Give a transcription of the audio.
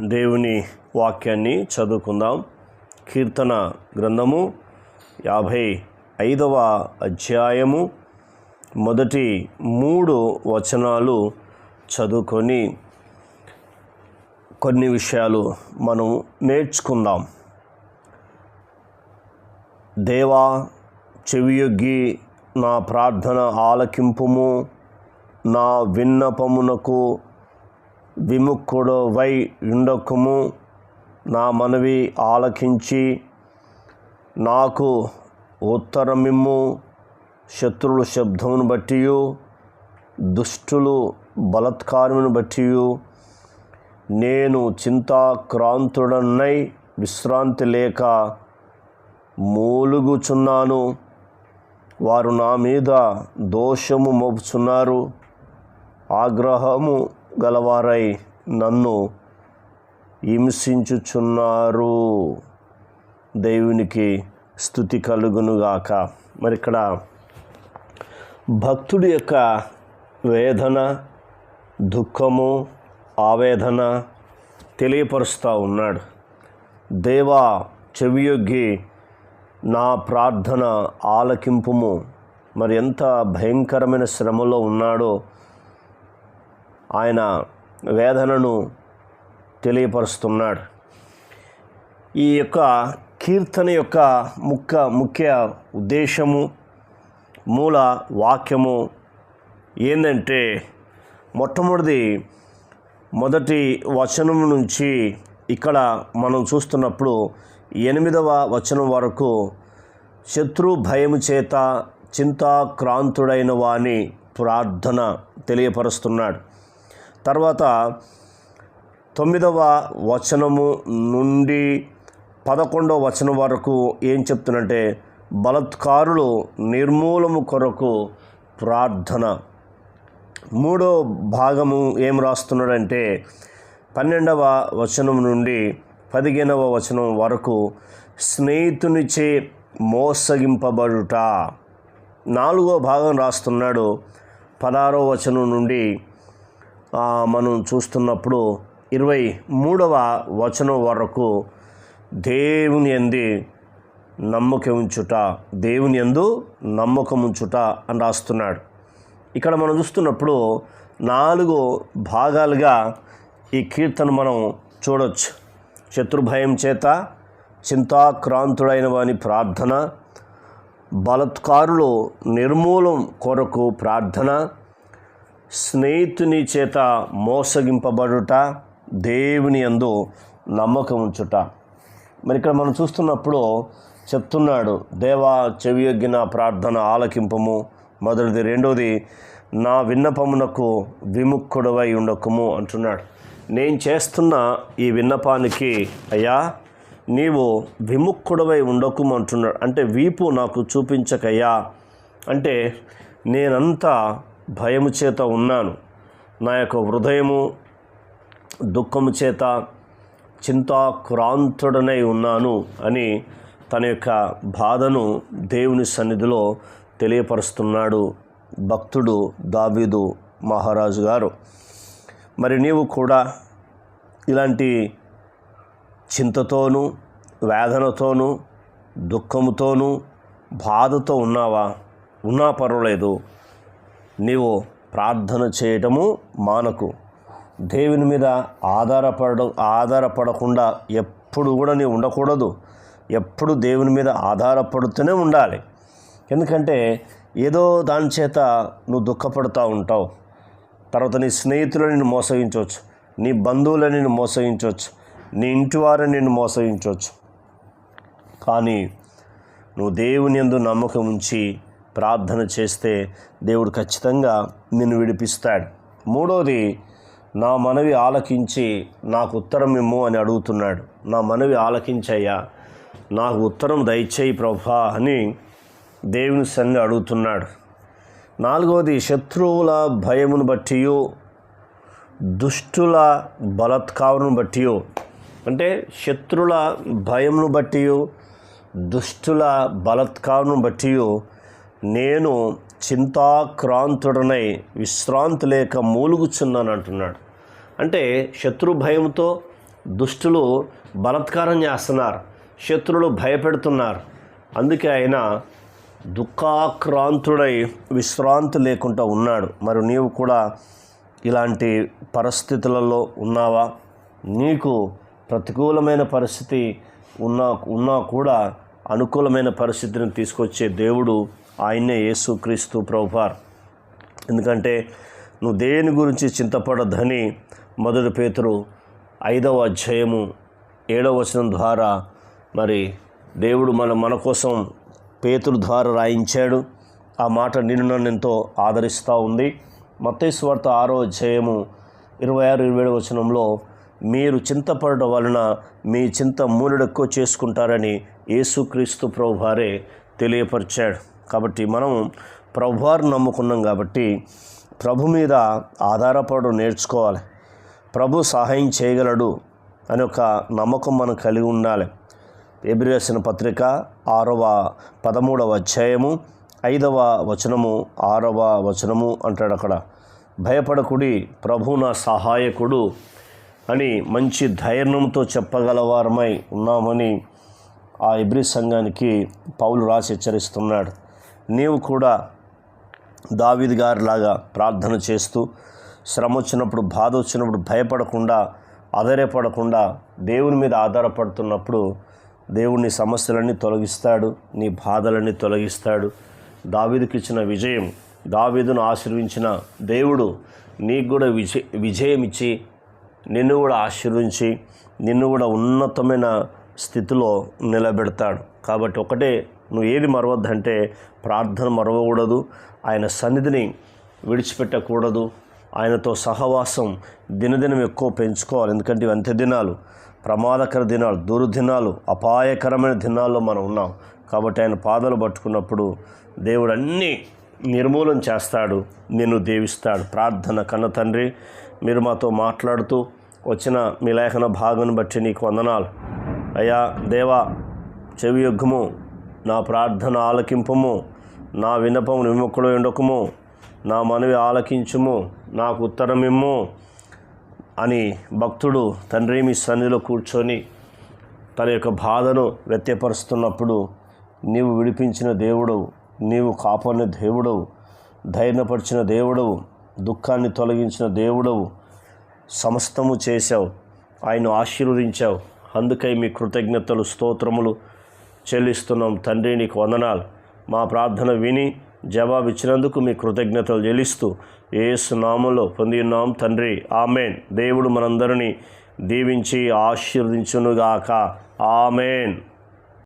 దేవుని వాక్యాన్ని చదువుకుందాం. కీర్తన గ్రంథము యాభై ఐదవ అధ్యాయము మొదటి మూడు వచనాలు చదువుకొని కొన్ని విషయాలు మనం నేర్చుకుందాం. దేవా చెవియొగ్గి నా ప్రార్థన ఆలకింపుము. నా విన్నపమునకు విముఖుడవై ఉండకుము. నా మనవి ఆలకించి నాకు ఉత్తరమిమ్ము. శత్రువుల శబ్దమును బట్టి దుష్టులు బలత్కారమును బట్టి నేను చింతాక్రాంతుడనై విశ్రాంతి లేక మూలుగుచున్నాను. వారు నా మీద దోషము మోపుచున్నారు. ఆగ్రహము గలవారై నన్ను హింసించుచున్నారు. దేవునికి స్థుతి కలుగునుగాక. మరి ఇక్కడ భక్తుడి యొక్క వేదన దుఃఖము ఆవేదన తెలియపరుస్తూ ఉన్నాడు. దేవా చెవియొగ్గి నా ప్రార్థన ఆలకింపుము. మరి ఎంత భయంకరమైన శ్రమలో ఉన్నాడో ఆయన వేదనను తెలియపరుస్తున్నాడు. ఈ యొక్క కీర్తన యొక్క ముఖ్య ముఖ్య ఉద్దేశము మూల వాక్యము ఏంటంటే మొట్టమొదటి మొదటి వచనం నుంచి ఇక్కడ మనం చూస్తున్నప్పుడు ఎనిమిదవ వచనం వరకు శత్రు భయము చేత చింతాక్రాంతుడైన వాని ప్రార్థన తెలియపరుస్తున్నాడు. తర్వాత తొమ్మిదవ వచనము నుండి పదకొండవ వచనం వరకు ఏం చెప్తున్నంటే బలత్కారులు నిర్మూలము కొరకు ప్రార్థన. మూడో భాగము ఏం రాస్తున్నాడంటే పన్నెండవ వచనం నుండి పదిహేనవ వచనం వరకు స్నేహితునిచే మోసగింపబడుట. నాలుగో భాగం రాస్తున్నాడు పదహారో వచనం నుండి మనం చూస్తున్నప్పుడు ఇరవై మూడవ వచనం వరకు దేవుని ఎంది నమ్మకం ఉంచుట దేవుని ఎందు నమ్మకం ఉంచుట అని రాస్తున్నాడు. ఇక్కడ మనం చూస్తున్నప్పుడు నాలుగు భాగాలుగా ఈ కీర్తన మనం చూడొచ్చు. శత్రుభయం చేత చింతాక్రాంతుడైన వాని ప్రార్థన బలత్కారులు నిర్మూలం కొరకు ప్రార్థన స్నేహితుని చేత మోసగింపబడుట దేవుని యందు నమ్మకం ఉంచుట. మరి ఇక్కడ మనం చూస్తున్నప్పుడు చెప్తున్నాడు దేవా చెవియొగ్గిన ప్రార్థన ఆలకింపము. మొదటిది రెండోది నా విన్నపమునకు విముఖుడవై ఉండకము అంటున్నాడు. నేను చేస్తున్న ఈ విన్నపానికి అయ్యా నీవు విముఖుడవై ఉండకము అంటున్నాడు. అంటే వీపు నాకు చూపించకయ్యా. అంటే నేనంతా భయము చేత ఉన్నాను. నా యొక్క హృదయము దుఃఖము చేత చింతాక్రాంతుడనై ఉన్నాను అని తన యొక్క బాధను దేవుని సన్నిధిలో తెలియపరుస్తున్నాడు భక్తుడు దావీదు మహారాజు గారు. మరి నీవు కూడా ఇలాంటి చింతతోనూ వేదనతోనూ దుఃఖముతోనూ బాధతో ఉన్నావా? ఉన్నా పర్వాలేదు. నీవు ప్రార్థన చేయటము మానకు. దేవుని మీద ఆధారపడ ఆధారపడకుండా ఎప్పుడు కూడా నీవు ఉండకూడదు. ఎప్పుడు దేవుని మీద ఆధారపడుతూనే ఉండాలి. ఎందుకంటే ఏదో దాని చేత నువ్వు దుఃఖపడుతూ ఉంటావు. తర్వాత నీ స్నేహితులను నిన్ను మోసగించవచ్చు. నీ బంధువులను నిన్ను మోసగించవచ్చు. నీ ఇంటి వారిని నిన్ను మోసగించవచ్చు. కానీ నువ్వు దేవుని యందు నమ్మకం ఉంచి ప్రార్థన చేస్తే దేవుడు ఖచ్చితంగా నిన్ను విడిపిస్తాడు. మూడోది నా మనవి ఆలకించి నాకు ఉత్తరం ఇమ్ము అని అడుగుతున్నాడు. నా మనవి ఆలకించయ్యా నాకు ఉత్తరం దయచేయి ప్రభా అని దేవుని సన్ని అడుగుతున్నాడు. నాలుగవది శత్రువుల భయమును బట్టి దుష్టుల బలత్కారును బట్టి అంటే శత్రుల భయమును బట్టి దుష్టుల బలత్కారును బట్టి నేను చింతాక్రాంతుడనై విశ్రాంతి లేక మూలుగుచున్నాను అంటున్నాడు. అంటే శత్రు భయంతో దుష్టులు బలత్కారం చేస్తున్నారు. శత్రులు భయపెడుతున్నారు. అందుకే ఆయన దుఃఖాక్రాంతుడై విశ్రాంతి లేకుండా ఉన్నాడు. మరి నీవు కూడా ఇలాంటి పరిస్థితులలో ఉన్నావా? నీకు ప్రతికూలమైన పరిస్థితి ఉన్నా ఉన్నా కూడా అనుకూలమైన పరిస్థితిని తీసుకొచ్చే దేవుడు ఆయన్నే యేసుక్రీస్తు ప్రభువార్. ఎందుకంటే నువ్వు దేని గురించి చింతపడద్దని మొదటి పేతురు ఐదవ అధ్యాయము ఏడవ వచనం ద్వారా మరి దేవుడు మన మన కోసం పేతురు ద్వారా రాయించాడు. ఆ మాట నిన్ను నన్ను ఎంతో ఆదరిస్తూ ఉంది. మత్తేశ్వార్త ఆరో అధ్యాయము ఇరవై ఆరు ఇరవై ఏడు వచనంలో మీరు చింతపడడం వలన మీ చింత మూలుడెక్కువ చేసుకుంటారని యేసుక్రీస్తు ప్రభువారే తెలియపరిచాడు. కాబట్టి మనం ప్రభువారు నమ్ముకున్నాం కాబట్టి ప్రభు మీద ఆధారపడడం నేర్చుకోవాలి. ప్రభు సహాయం చేయగలడు అని ఒక నమ్మకం మనం కలిగి ఉండాలి. ఎబ్రిరేసిన పత్రిక ఆరవ పదమూడవ అధ్యాయము ఐదవ వచనము ఆరవ వచనము అంటాడు అక్కడ. భయపడకుడి ప్రభు నా సహాయకుడు అని మంచి ధైర్యంతో చెప్పగలవారమై ఉన్నామని ఆ ఎబ్రి సంఘానికి పౌలు రాసి హెచ్చరిస్తున్నాడు. నీవు కూడా దావీద్ గారిలాగా ప్రార్థన చేస్తూ శ్రమ వచ్చినప్పుడు బాధ వచ్చినప్పుడు భయపడకుండా ఆధారపడకుండా దేవుని మీద ఆధారపడుతున్నప్పుడు దేవుని సమస్యలన్నీ తొలగిస్తాడు నీ బాధలన్నీ తొలగిస్తాడు. దావీదుకి ఇచ్చిన విజయం దావీదును ఆశీర్వించిన దేవుడు నీకు కూడా విజయ విజయం ఇచ్చి నిన్ను కూడా ఆశీర్వించి నిన్ను కూడా ఉన్నతమైన స్థితిలో నిలబెడతాడు. కాబట్టి ఒకటే నువ్వు ఏది మరవద్దంటే ప్రార్థన మరవకూడదు. ఆయన సన్నిధిని విడిచిపెట్టకూడదు. ఆయనతో సహవాసం దినదినం ఎక్కువ పెంచుకోవాలి. ఎందుకంటే ఇవి అంత్య దినాలు. ప్రమాదకర దినాలు దుర్దినాలు అపాయకరమైన దినాల్లో మనం ఉన్నాం. కాబట్టి ఆయన పాదాలు పట్టుకున్నప్పుడు దేవుడు అన్నీ నిర్మూలన చేస్తాడు. నిన్ను దేవిస్తాడు. ప్రార్థన కన్న తండ్రి మీరు మాతో మాట్లాడుతూ వచ్చిన మీ లేఖన భాగం బట్టి నీకు వందనాలు. అయ్యా దేవా చెవి యొగ్గము నా ప్రార్థన ఆలకింపము. నా వినపము విముఖుడు ఉండకము. నా మనవి ఆలకించుము. నాకు ఉత్తరమిమ్ము అని భక్తుడు తండ్రి మీ సన్నిధిలో కూర్చొని తన యొక్క బాధను వ్యక్తపరుస్తున్నప్పుడు నీవు విడిపించిన దేవుడు నీవు కాపాడిన దేవుడవు. ధైర్యపరిచిన దేవుడవు. దుఃఖాన్ని తొలగించిన దేవుడవు. సమస్తము చేశావు. ఆయన ఆశీర్వదించావు. అందుకై మీ కృతజ్ఞతలు స్తోత్రములు చెల్లిస్తున్నాం. తండ్రి నీకు వందనాలు. మా ప్రార్థన విని జవాబు ఇచ్చినందుకు మీ కృతజ్ఞతలు చెల్లిస్తూ ఏసు నామంలో పొంది ఉన్నాం. తండ్రి ఆమెన్. దేవుడు మనందరినీ దీవించి ఆశీర్వదించునుగాక. ఆమెన్.